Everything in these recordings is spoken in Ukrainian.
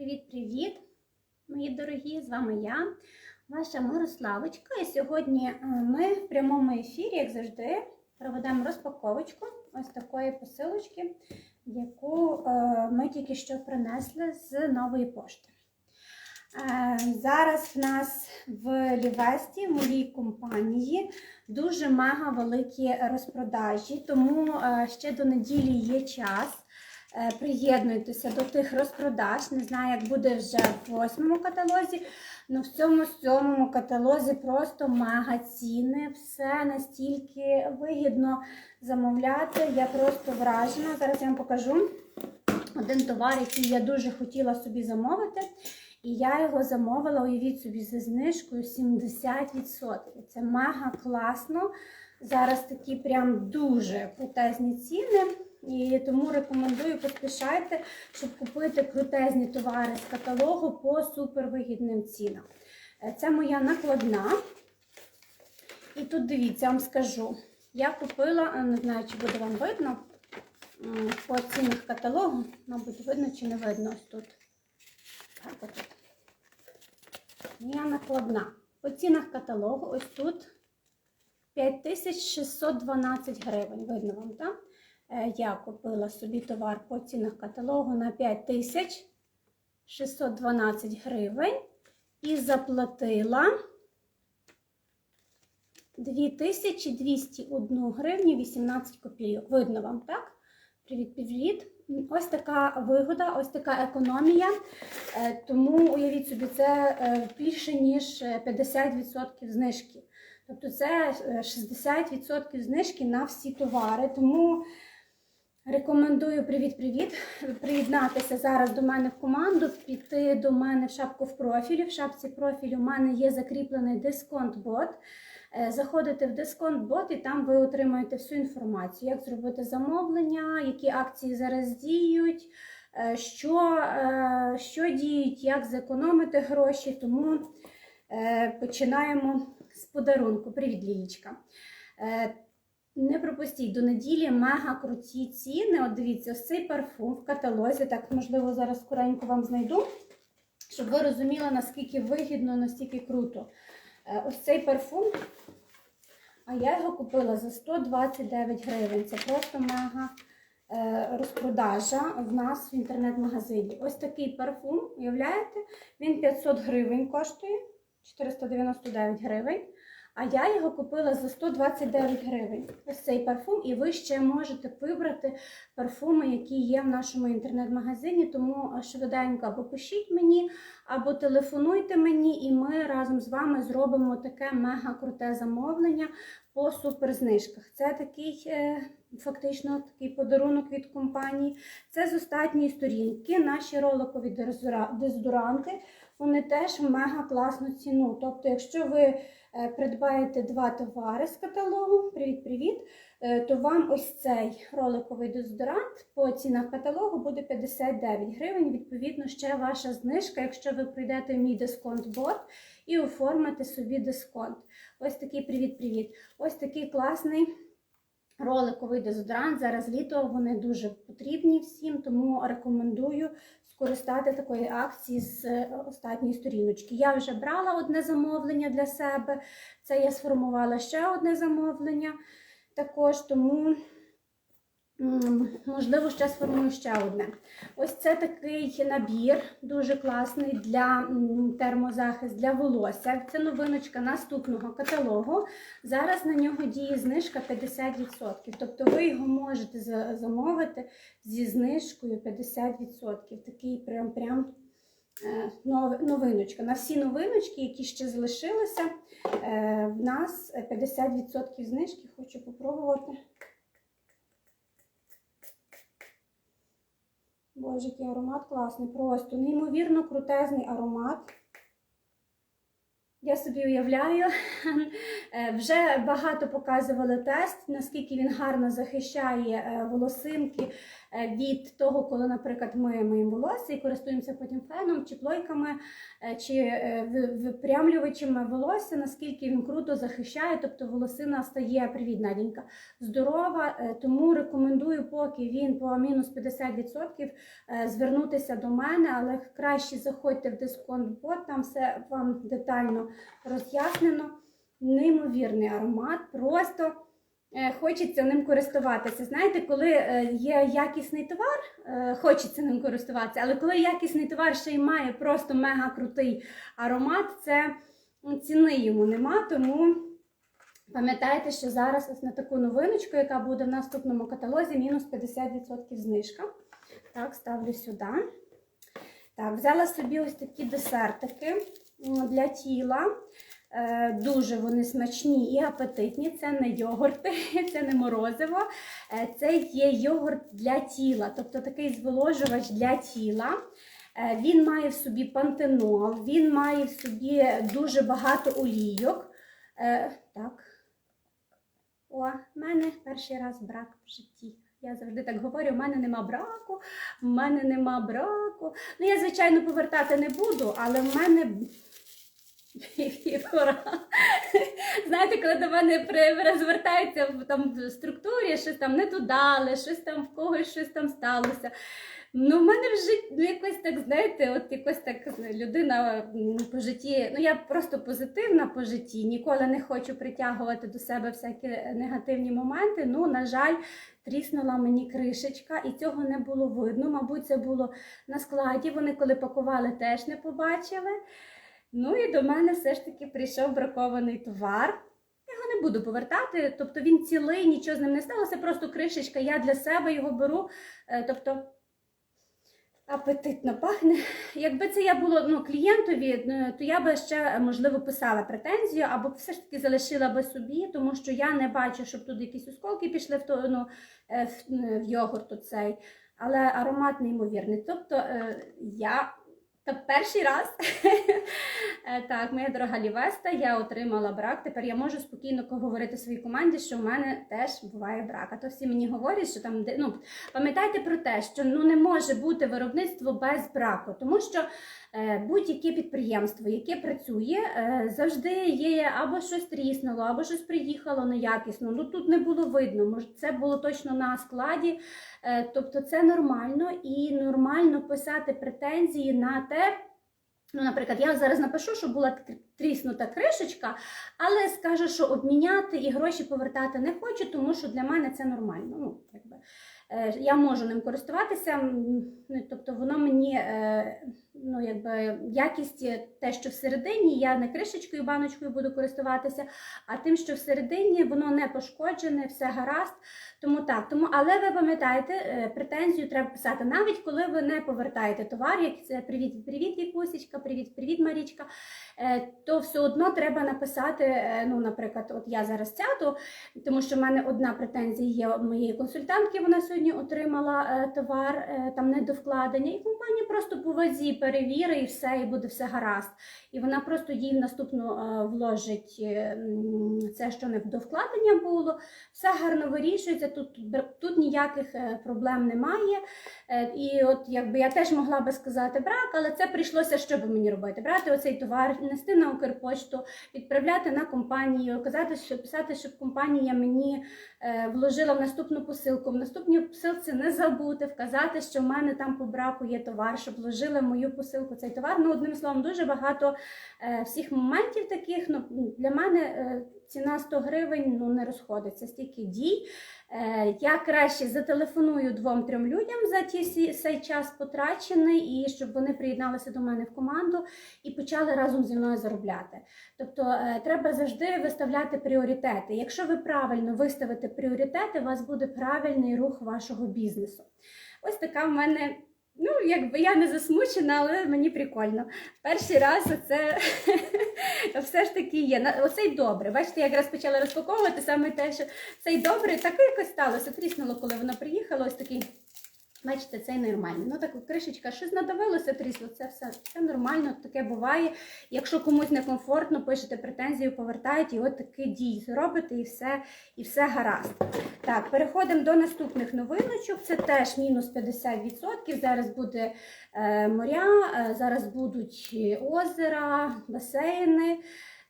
Привіт-привіт, мої дорогі! З вами я, ваша Мирославочка. І сьогодні е, ми в прямому ефірі, як завжди, проведемо розпаковочку ось такої посилочки, яку е, ми тільки що принесли з нової пошти. Е, Зараз в нас в Лівесті, в моїй компанії, дуже мега великі розпродажі, тому ще до неділі є час. Е, Приєднуйтеся до тих розпродаж. Не знаю, як буде вже в восьмому каталозі. але в цьому сьомому каталозі просто мега ціни. Все настільки вигідно замовляти. Я просто вражена. Зараз я вам покажу один товар, який я дуже хотіла собі замовити. І я його замовила, уявіть собі, зі знижкою 70%. Це мега класно. Зараз такі прям дуже крутезні ціни. І тому рекомендую поспішайте, щоб купити крутезні товари з каталогу по супервигідним цінам. Це моя накладна. І тут дивіться, я вам скажу. Я купила, е, не знаю, чи буде вам видно, по цінах каталогу, мабуть, видно чи не видно ось тут. Так, отут. Моя накладна. По цінах каталогу ось тут 5612 гривень. Видно вам, так? Е, Я купила собі товар по цінах каталогу на 5612 гривень і заплатила 2201 гривню 18 копійок. Видно вам, так? Привіт, привіт. Ось така вигода, ось така економія. Е, Тому уявіть собі, це е, більше ніж е, 50% знижки. Тобто це е, 60% знижки на всі товари. Тому рекомендую привіт-привіт. Приєднатися зараз до мене в команду, піти до мене в шапку в профілі. В шапці профілю у мене є закріплений дисконт-бот. Е, Заходите в дисконт-бот і там ви отримаєте всю інформацію, як зробити замовлення, які акції зараз діють, е, що, е, що діють, як зекономити гроші. Тому починаємо з подарунку. Привіт, Лілічка. Не пропустіть до неділі мега круті ціни. От дивіться, ось цей парфум в каталозі. Так, можливо, зараз скоренько вам знайду, щоб ви розуміли, наскільки вигідно, наскільки круто. Е, Ось цей парфум. А я його купила за 129 гривень. Це просто мега е, розпродажа в нас в інтернет-магазині. Ось такий парфум, уявляєте? Він 500 гривень коштує, 499 гривень. А я його купила за 129 гривень. Ось цей парфум, і ви ще можете вибрати парфуми, які є в нашому інтернет-магазині. Тому е, швиденько або пишіть мені, або телефонуйте мені, і ми разом з вами зробимо таке мега круте замовлення по суперзнижках. Це такий е, фактично такий подарунок від компанії. Це з останньої сторінки. Наші роликові дезодоранти. Вони теж мега класну ціну. Тобто, якщо ви е, придбаєте два товари з каталогу, привіт-привіт, е, то вам ось цей роликовий дезодорант по цінах каталогу буде 59 гривень. Відповідно, ще ваша знижка, якщо ви прийдете в мій дисконт-бот і оформите собі дисконт. Ось такий привіт-привіт. Ось такий класний роликовий дезодорант. Зараз літо вони дуже потрібні всім, тому рекомендую скористати такої акції з е, останньої сторіночки. Я вже брала одне замовлення для себе. Це я сформувала ще одне замовлення також, тому. Можливо, ще сформую ще одне. Ось це такий набір, дуже класний для термозахист для волосся. Це новиночка наступного каталогу. Зараз на нього діє знижка 50%. Тобто ви його можете замовити зі знижкою 50%. Такий прям прям е, новиночка. На всі новиночки, які ще залишилися, е, в нас 50% знижки. Хочу попробувати. Боже, який аромат класний, просто неймовірно крутезний аромат. Я собі уявляю, е, вже багато показували тест, наскільки він гарно захищає е, волосинки від того, коли, наприклад, ми миємо волосся і користуємося потім феном чи плойками, е, чи е, випрямлювачами волосся, наскільки він круто захищає, тобто волосина стає привіт, Надінька, здорова. Е, Тому рекомендую, поки він по мінус 50%, е, звернутися до мене, але краще заходьте в дисконт-бот, там все вам детально роз'яснено. Неймовірний аромат, просто е, хочеться ним користуватися. Знаєте, коли е, є якісний товар, е, хочеться ним користуватися, але коли якісний товар ще й має просто мега крутий аромат, це ціни йому нема, тому. Пам'ятайте, що зараз ось на таку новиночку, яка буде в наступному каталозі, мінус 50% знижка. Так, ставлю сюди. Так, взяла собі ось такі десертики для тіла. Е, Дуже вони смачні і апетитні. Це не йогурти, це не морозиво. Е, Це є йогурт для тіла, тобто такий зволожувач для тіла. Е, Він має в собі пантенол, він має в собі дуже багато олійок. Так. О, мене перший раз брак в житті. Я завжди так говорю: в мене нема браку, в мене нема браку. Ну, я, звичайно, повертати не буду, але в мене пора. Знаєте, коли до мене розвертаються в там структурі, щось там не додали, щось там в когось щось там сталося. Ну, в мене в житті ну, якось так, знаєте, от якось так людина по житті. Ну, я просто позитивна по житті, ніколи не хочу притягувати до себе всякі негативні моменти. Ну, на жаль, тріснула мені кришечка, і цього не було видно. Мабуть, це було на складі. Вони коли пакували, теж не побачили. Ну і до мене все ж таки прийшов бракований товар. Я його не буду повертати, тобто він цілий, нічого з ним не сталося, просто кришечка, я для себе його беру. Е, Тобто апетитно пахне. Якби це я було ну, клієнтові, е, то я би ще, можливо, писала претензію або все ж таки залишила би собі, тому що я не бачу, щоб тут якісь осколки пішли в, ну, е, в, йогурт оцей. Але аромат неймовірний. Тобто е, я та перший раз, Е, так, моя дорога Лівеста, я отримала брак. Тепер я можу спокійно говорити своїй команді, що в мене теж буває брак. А то всі мені говорять, що там ну, пам'ятайте про те, що ну не може бути виробництво без браку, тому що будь-яке підприємство, яке працює, е, завжди є або щось тріснуло, або щось приїхало неякісно. Ну тут не було видно. Може, це було точно на складі. Е, тобто це нормально і нормально писати претензії на те. Ну, наприклад, я зараз напишу, що була тріснута кришечка, але скажу, що обміняти і гроші повертати не хочу, тому що для мене це нормально. Ну, якби, е, я можу ним користуватися, ну, тобто воно мені, е, ну, якби, якість, те, що всередині, я не кришечкою, баночкою буду користуватися, а тим, що всередині воно не пошкоджене, все гаразд. Тому так, тому, але ви пам'ятаєте, е, претензію треба писати навіть коли ви не повертаєте товар, як це привіт, привіт, Вікусечка, привіт, привіт, Марічка. е, То все одно треба написати. е, Ну, наприклад, от я зараз сяду, тому що в мене одна претензія є моєї консультантки. Вона сьогодні отримала товар там не до вкладення, і компанія просто по вазі перевірить і все, і буде все гаразд. І вона просто їй в наступну е, вложить е, це, що не до вкладення було. Все гарно вирішується. Тут бр- тут ніяких е, проблем немає. І от якби я теж могла би сказати брак, але це прийшлося, що би мені робити? Брати оцей товар, нести на Укрпошту, відправляти на компанію, казати, що писати, щоб компанія мені вложила в наступну посилку. В наступній посилці не забути вказати, що в мене там по браку є товар, щоб вложили в посилку цей товар. Ну, одним словом, дуже багато е, всіх моментів таких. Ну, для мене е, ціна 100 гривень ну, не розходиться, стільки дій. Е, Я краще зателефоную двом-трьом людям за ті цей час потрачений, і щоб вони приєдналися до мене в команду і почали разом зі мною заробляти. Тобто треба завжди виставляти пріоритети. Якщо ви правильно виставите пріоритети, у вас буде правильний рух вашого бізнесу. Ось така в мене. Ну, якби я не засмучена, але мені прикольно. Перший раз це все ж таки є. Оцей добре. Бачите, я якраз почала розпаковувати саме те, що цей добрий так якось сталося. Тріснуло, коли воно приїхало, ось такий Бачите, це нормально. Ну так, кришечка, щось надавилося, трісло, це все, все нормально, таке буває. Якщо комусь некомфортно, пишете претензію, повертають, і от такі дії зробите, і все, і все гаразд. Так, переходимо до наступних новиночок. Це теж мінус 50%. Зараз буде е, моря, е, зараз будуть озера, басейни.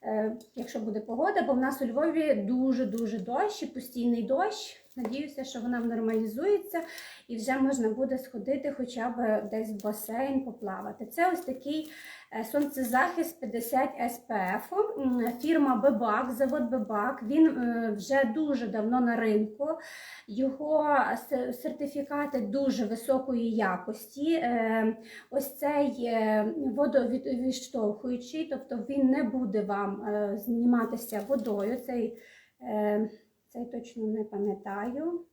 Е, якщо буде погода, бо в нас у Львові дуже-дуже дощ і постійний дощ. Надіюся, що вона нормалізується і вже можна буде сходити хоча б десь в басейн поплавати. Це ось такий е, сонцезахист 50 SPF. Фірма Бебак, завод Бебак. Він е, вже дуже давно на ринку. Його сертифікати дуже високої якості. Е, Ось цей водовідштовхуючий, тобто він не буде вам зніматися водою. Цей, цей точно не пам'ятаю.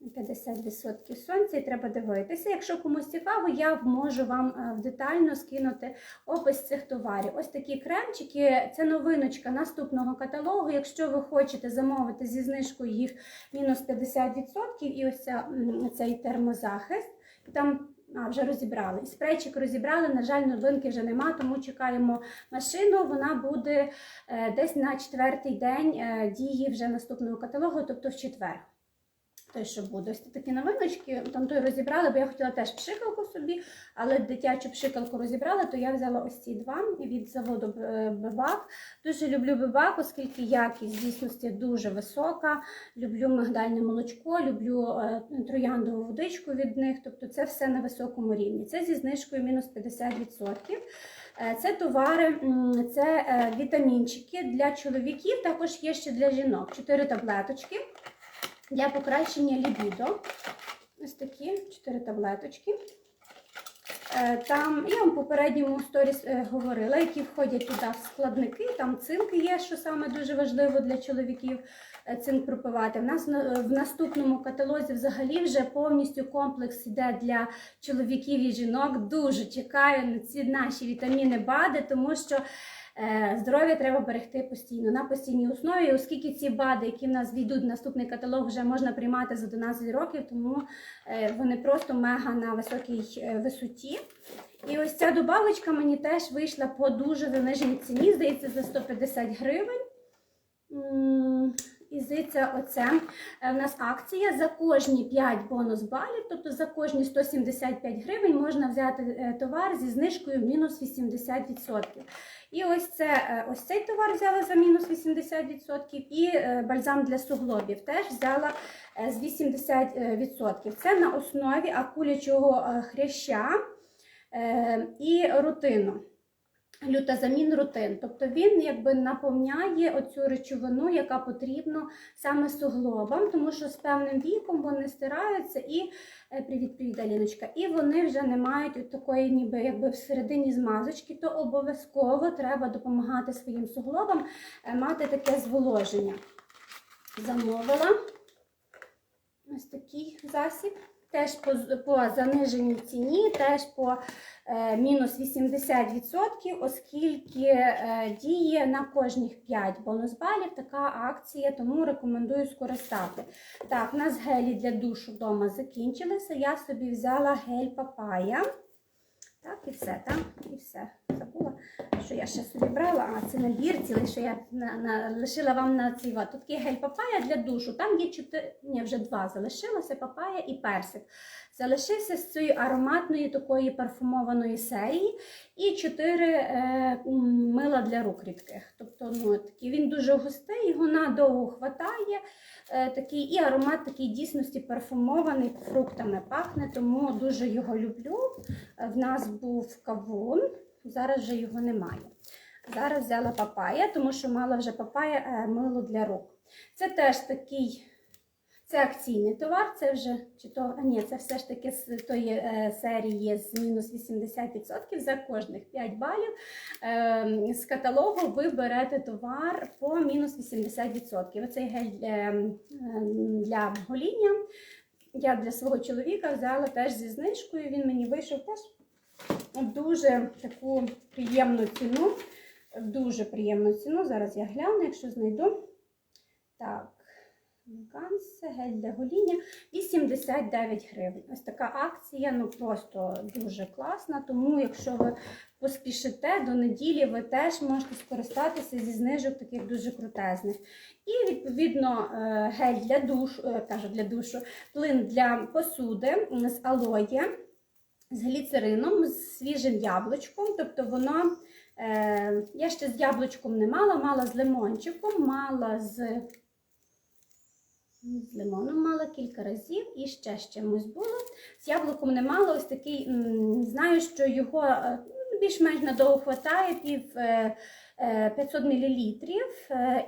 50% сонця і треба дивитися. Якщо комусь цікаво, я можу вам е, детально скинути опис цих товарів. Ось такі кремчики, це новиночка наступного каталогу. Якщо ви хочете замовити зі знижкою їх мінус 50%, і ось цей термозахист, там а, вже розібрали. І спрейчик розібрали. На жаль, новинки вже нема, тому чекаємо машину. Вона буде е, десь на четвертий день е, дії вже наступного каталогу, тобто в четвер. Той, що буде. Ось такі новиночки, там той розібрали, бо я хотіла теж пшикалку собі, але дитячу пшикалку розібрала, то я взяла ось ці два від заводу Бебак. Дуже люблю Бебак, оскільки якість дійсності дуже висока. Люблю мигдальне молочко, люблю е, трояндову водичку від них. Тобто це все на високому рівні. Це зі знижкою мінус 50%. Е, Це товари, це е, вітамінчики для чоловіків, також є ще для жінок. Чотири таблеточки для покращення лібідо. Ось такі чотири таблеточки. Е, Там я вам в попередньому сторіс е, говорила, які входять туди складники. Там цинк є, що саме дуже важливо для чоловіків е, цинк пропивати. В нас в наступному каталозі взагалі вже повністю комплекс йде для чоловіків і жінок. Дуже чекаю на ці наші вітаміни БАДи, тому що Здоров'я треба берегти постійно на постійній основі, оскільки ці БАДи, які в нас війдуть в наступний каталог, вже можна приймати за 11 років, тому е, вони просто мега на високій е, висоті. І ось ця добавочка мені теж вийшла по дуже заниженій ціні, здається, за 150 гривень. М, І здається, оце е, в нас акція за кожні 5 бонус балів, тобто за кожні 175 гривень можна взяти е, товар зі знижкою мінус 80%. І ось це е, ось цей товар взяла за мінус 80%, і е, бальзам для суглобів теж взяла е, з 80%. Це на основі акулячого е, хряща е, і рутину. Лютазамін рутин. Тобто він якби наповняє оцю речовину, яка потрібна саме суглобам, тому що з певним віком вони стираються і е, привіт, привіт, Аліночка, і вони вже не мають такої, ніби якби всередині змазочки, то обов'язково треба допомагати своїм суглобам е, мати таке зволоження. Замовила ось такий засіб. Теж по, по заниженій ціні, теж по е, мінус 80%, оскільки е, діє на кожних 5 бонус балів така акція, тому рекомендую скористати. Так, у нас гелі для душу вдома закінчилися. Я собі взяла гель папая. Так, і все, так, і все. Забула, що я ще собі брала, а це набір цілий, що я на, на, лишила вам на цій ва- Тут є гель папая для душу. Там є чотири, ні, вже два залишилося, папая і персик. Залишився з цієї ароматної такої парфумованої серії і чотири е, мила для рук рідких. Тобто, ну, такий, він дуже густий, його надовго хватає. Е, такий, і аромат такий дійсності парфумований, фруктами пахне, тому дуже його люблю. Е, В нас був кавун, зараз вже його немає. Зараз взяла папая, тому що мала вже папая е, мило для рук. Це теж такий, це акційний товар, це вже чи то а ні, це все ж таки з тої е, серії з мінус 80% за кожних 5 балів. Е, з каталогу ви берете товар по мінус 80%. Оцей гель для, е, для гоління. Я для свого чоловіка взяла теж зі знижкою. Він мені вийшов теж дуже таку приємну ціну. Дуже приємну ціну. Зараз я гляну, якщо знайду. Так, Елеганс, гель для гоління 89 гривень. Ось така акція, ну просто дуже класна. Тому, якщо ви поспішите до неділі, ви теж можете скористатися зі знижок таких дуже крутезних. І відповідно е, гель для душу, е, кажу для душу, плин для посуди з алоє, з гліцерином, з свіжим яблучком. Тобто воно. Е, я ще з яблучком не мала, мала з лимончиком, мала з з лимоном мала кілька разів і ще з чимось було. З яблуком не мала ось такий, знаю, що його е, ну, більш-менш надовго хватає, пів е, 500 мл.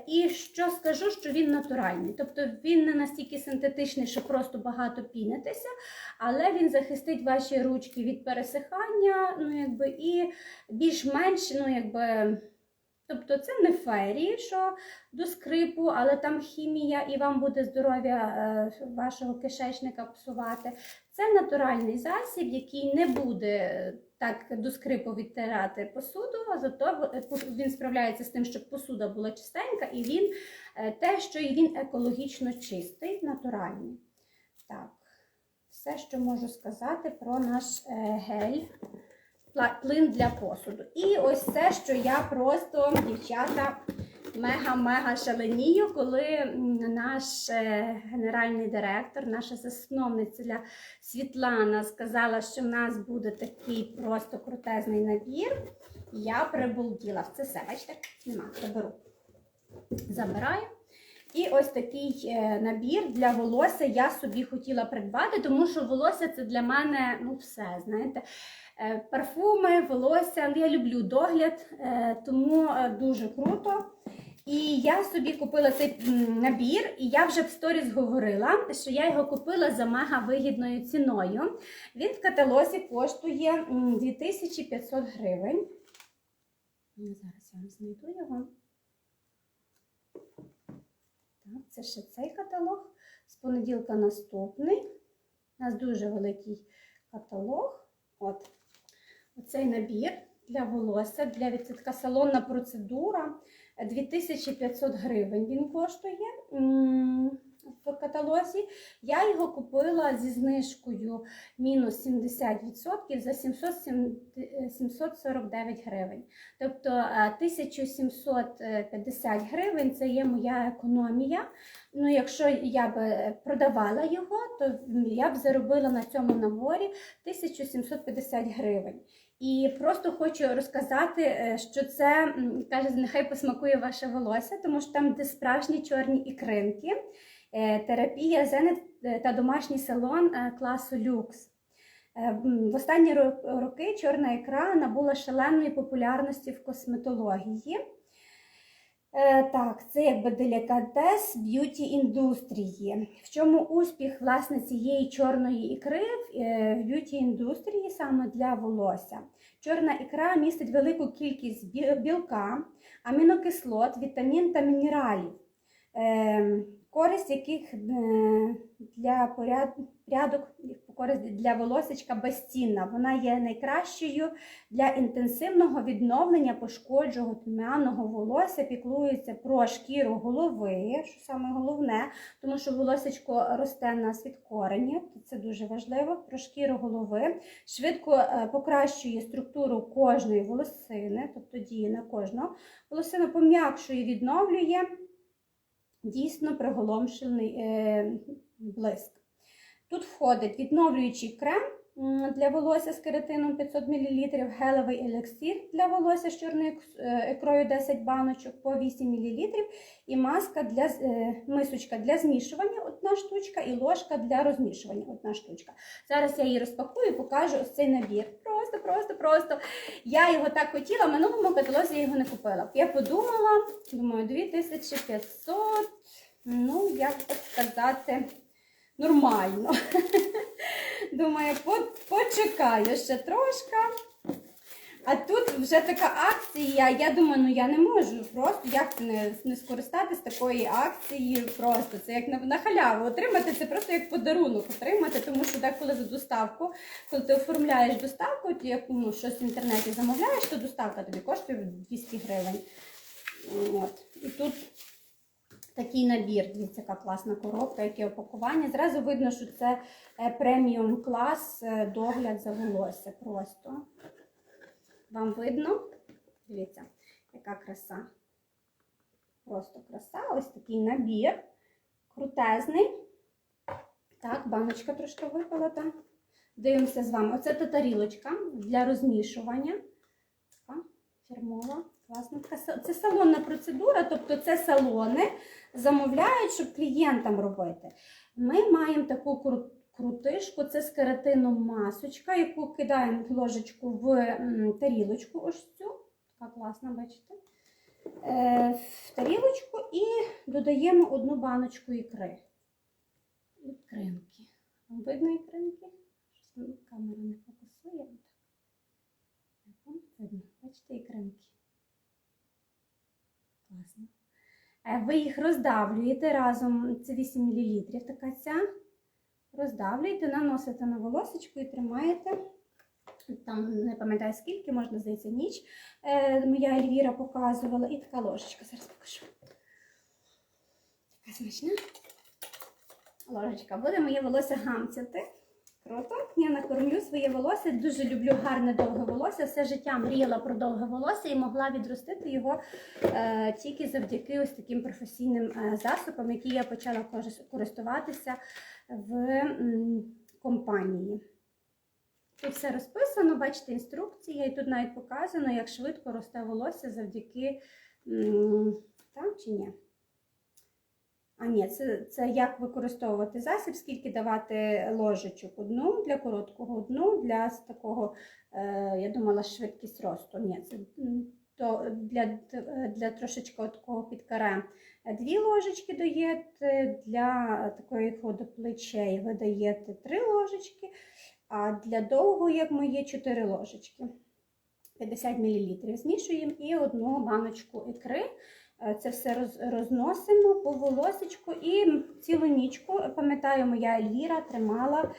І що скажу, що він натуральний. Тобто він не настільки синтетичний, що просто багато пінитися, але він захистить ваші ручки від пересихання, ну якби і більш-менш, ну якби. Тобто це не ферії, що до скрипу, але там хімія і вам буде здоров'я е, вашого кишечника псувати. Це натуральний засіб, який не буде так до скрипу відтирати посуду, а зато він справляється з тим, щоб посуда була чистенька, і він е, те, що і він екологічно чистий, натуральний. Так, все, що можу сказати про наш е, гель плин для посуду. І ось це, що я просто, дівчата, мега-мега шаленію, коли наш е, генеральний директор, наша засновниця Світлана сказала, що в нас буде такий просто крутезний набір. Я прибулділа. Це все, бачите, нема, заберу. Забираю. І ось такий е, набір для волосся я собі хотіла придбати, тому що волосся це для мене ну все, знаєте. Е, Парфуми, волосся, ну, я люблю догляд, е, тому е, дуже круто. І я собі купила цей набір, і я вже в сторіс говорила, що я його купила за мега вигідною ціною. Він в каталозі коштує 2500 гривень. Ну, Зараз я вам знайду його. Так, це ще цей каталог. З понеділка наступний. У нас дуже великий каталог. От. Оцей набір для волосся, для це салонна процедура. 2500 гривень він коштує в каталозі. Я його купила зі знижкою мінус 70% за 707 е, 749 гривень. Тобто е, 1750 гривень це є моя економія. Ну, якщо я б продавала його, то я б заробила на цьому наборі 1750 гривень. І просто хочу розказати, е, що це каже, нехай посмакує ваше волосся, тому що там де справжні чорні ікринки, е, терапія зенит е, та домашній салон класу люкс. В останні ро- роки чорна ікра набула шаленої популярності в косметології. Е, Так, це якби делікатес б'юті індустрії. В чому успіх власне цієї чорної ікри в е, б'юті індустрії саме для волосся? Чорна ікра містить велику кількість білка, амінокислот, вітамін та мінералів, е, користь яких е, для поряд- порядок користь для волосечка безцінна. Вона є найкращою для інтенсивного відновлення пошкодженого тьмяного волосся піклується про шкіру голови, що саме головне, тому що волосечко росте в нас від коренів, це дуже важливо. Про шкіру голови швидко е, покращує структуру кожної волосини, тобто діє на кожну волосину, пом'якшує, відновлює дійсно приголомшений е, блиск. Тут входить відновлюючий крем для волосся з кератином 500 мл, гелевий елексир для волосся з чорною е, ікрою 10 баночок по 8 мл, і маска для е, мисочка для змішування одна штучка, і ложка для розмішування одна штучка. Зараз я її розпакую і покажу ось цей набір. Просто, просто, просто. Я його так хотіла, в минулому каталозі я його не купила. Я подумала, думаю, 2500, ну, як так сказати нормально. Думаю, по- почекаю ще трошки. А тут вже така акція. Я думаю, ну я не можу просто як не, не скористатись такої акції. Просто це як на, на халяву. Отримати це просто як подарунок отримати, тому що деколи за доставку, коли ти оформляєш доставку, ти як ну, щось в інтернеті замовляєш, то доставка тобі коштує 200 гривень. От. І тут Такий набір, дивіться, яка класна коробка, яке опакування. Зразу видно, що це е, преміум клас, е, догляд за волосся. Просто вам видно? Дивіться, яка краса. Просто краса. Ось такий набір. Крутезний. Так, баночка трошки випала. Дивимося з вами. Оце та тарілочка для розмішування. Фірмова. Класна. Це салонна процедура, тобто це салони замовляють, щоб клієнтам робити. Ми маємо таку кру- крутишку, це з кератином масочка, яку кидаємо ложечку в тарілочку. Ось цю. Така класна, бачите? Е, в тарілочку і додаємо одну баночку ікри. Ікринки. Видно ікринки? Камера не фокусує. Видно. Бачите ікринки? Класно. Е, Ви їх роздавлюєте разом, це 8 мл, така ця. Роздавлюєте, наносите на волосечку і тримаєте. Там не пам'ятаю скільки, можна здається, ніч. Е, моя Ельвіра показувала. І така ложечка. Зараз покажу. Така смачна. Ложечка. Буде моє волосся гамцяти. Круто. Я накормлю своє волосся. Дуже люблю гарне довге волосся. Все життя мріяла про довге волосся і могла відростити його е, тільки завдяки ось таким професійним е, засобам, які я почала користуватися в м, компанії. Тут все розписано, бачите, інструкція, і тут навіть показано, як швидко росте волосся завдяки. м, Так чи ні? А ні, це, це як використовувати засіб, скільки давати ложечок. Одну для короткого, одну для такого, е, я думала, швидкість росту. Ні, це то для, для трошечки такого під каре дві ложечки даєте, для такої ходу плечей ви даєте три ложечки, а для довгого, як моє, 4 ложечки. 50 мл змішуємо і одну баночку ікри. Е, Це все розносимо по волосечку і цілу нічку, пам'ятаю, моя Ельвіра тримала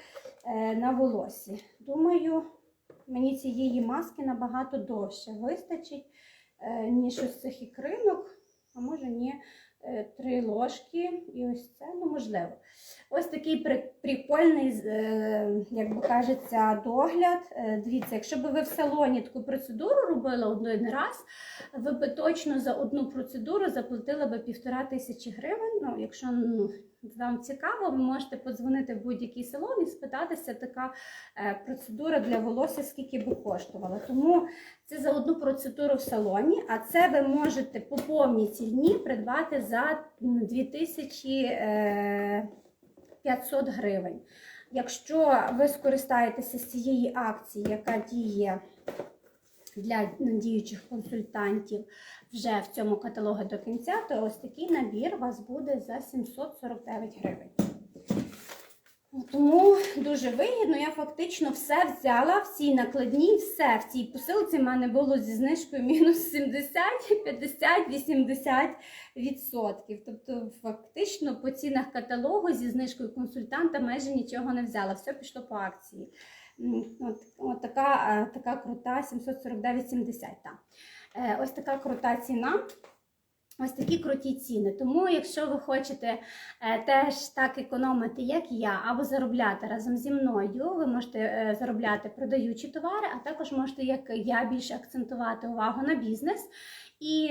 е, на волосі. Думаю, мені цієї маски набагато довше вистачить, е, ніж ось цих ікринок, а може ні, е, три ложки і ось це, ну можливо. Ось такий прикольний, е, як би кажеться, догляд. Е, Дивіться, якщо б ви в салоні таку процедуру робили один раз, ви б точно за одну процедуру заплатили б півтора тисячі гривень. Ну, якщо ну, вам цікаво, ви можете подзвонити в будь-який салон і спитатися, така е, процедура для волосся, скільки би коштувала. Тому це за одну процедуру в салоні, а це ви можете по повній ціні придбати за 2500 гривень. Якщо ви скористаєтеся з цієї акції, яка діє для діючих консультантів вже в цьому каталогу до кінця, то ось такий набір у вас буде за 749 гривень. Тому дуже вигідно. Я фактично все взяла, всі накладні, все в цій посилці в мене було зі знижкою мінус 70, 50, 80 відсотків. Тобто, фактично, по цінах каталогу зі знижкою консультанта майже нічого не взяла. Все пішло по акції. От, от така, е, така крута 749,70. так. Е, Ось така крута ціна. Ось такі круті ціни. Тому, якщо ви хочете е, теж так економити, як я, або заробляти разом зі мною, ви можете е, заробляти продаючи товари, а також можете, як я, більше акцентувати увагу на бізнес і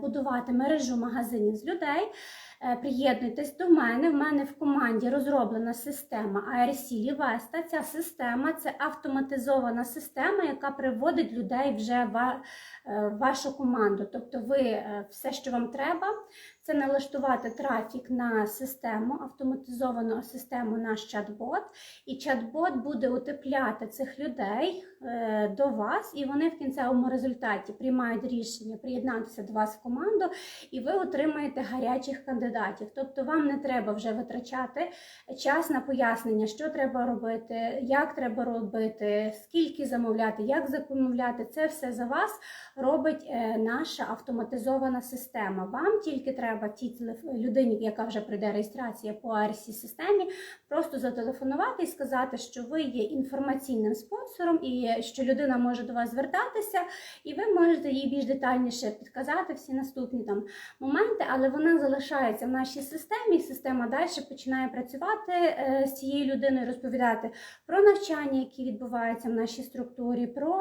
будувати мережу магазинів з людей. Е, Приєднуйтесь до мене. В мене в команді розроблена система ARC Livesta. Ця система це автоматизована система, яка приводить людей вже в е, вашу команду. Тобто, ви е, все, що вам треба, це налаштувати трафік на систему, автоматизовану систему наш чат-бот. І чат-бот буде утепляти цих людей е, до вас, і вони в кінцевому результаті приймають рішення приєднатися до вас в команду, і ви отримаєте гарячих кандидатів. Тобто вам не треба вже витрачати час на пояснення, що треба робити, як треба робити, скільки замовляти, як замовляти. Це все за вас робить е, наша автоматизована система. Вам тільки треба тій телеф- людині, яка вже прийде реєстрація по арсі системі, просто зателефонувати і сказати, що ви є інформаційним спонсором і що людина може до вас звертатися, і ви можете їй більш детальніше підказати всі наступні там моменти, але вона залишається в нашій системі, і система далі починає працювати е, з цією людиною, розповідати про навчання, які відбуваються в нашій структурі, про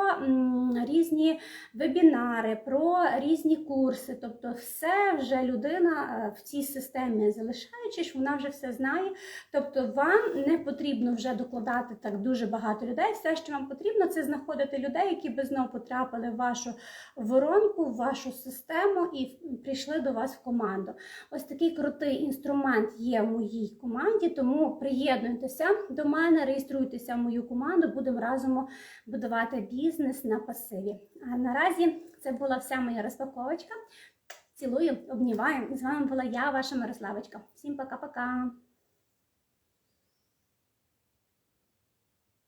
різні вебінари, про різні курси. Тобто, все вже людина е, в цій системі залишаючись, вона вже все знає. Тобто, вам не потрібно вже докладати так дуже багато людей. Все, що вам потрібно, це знаходити людей, які би знову потрапили в вашу воронку, в вашу систему і прийшли до вас в команду. Ось такий крутий інструмент є в моїй команді, тому приєднуйтеся до мене, реєструйтеся в мою команду, будемо разом будувати бізнес на пасиві. А наразі це була вся моя розпаковочка. Цілую, обнімаю. З вами була я, ваша Мирославочка. Всім пока-пока.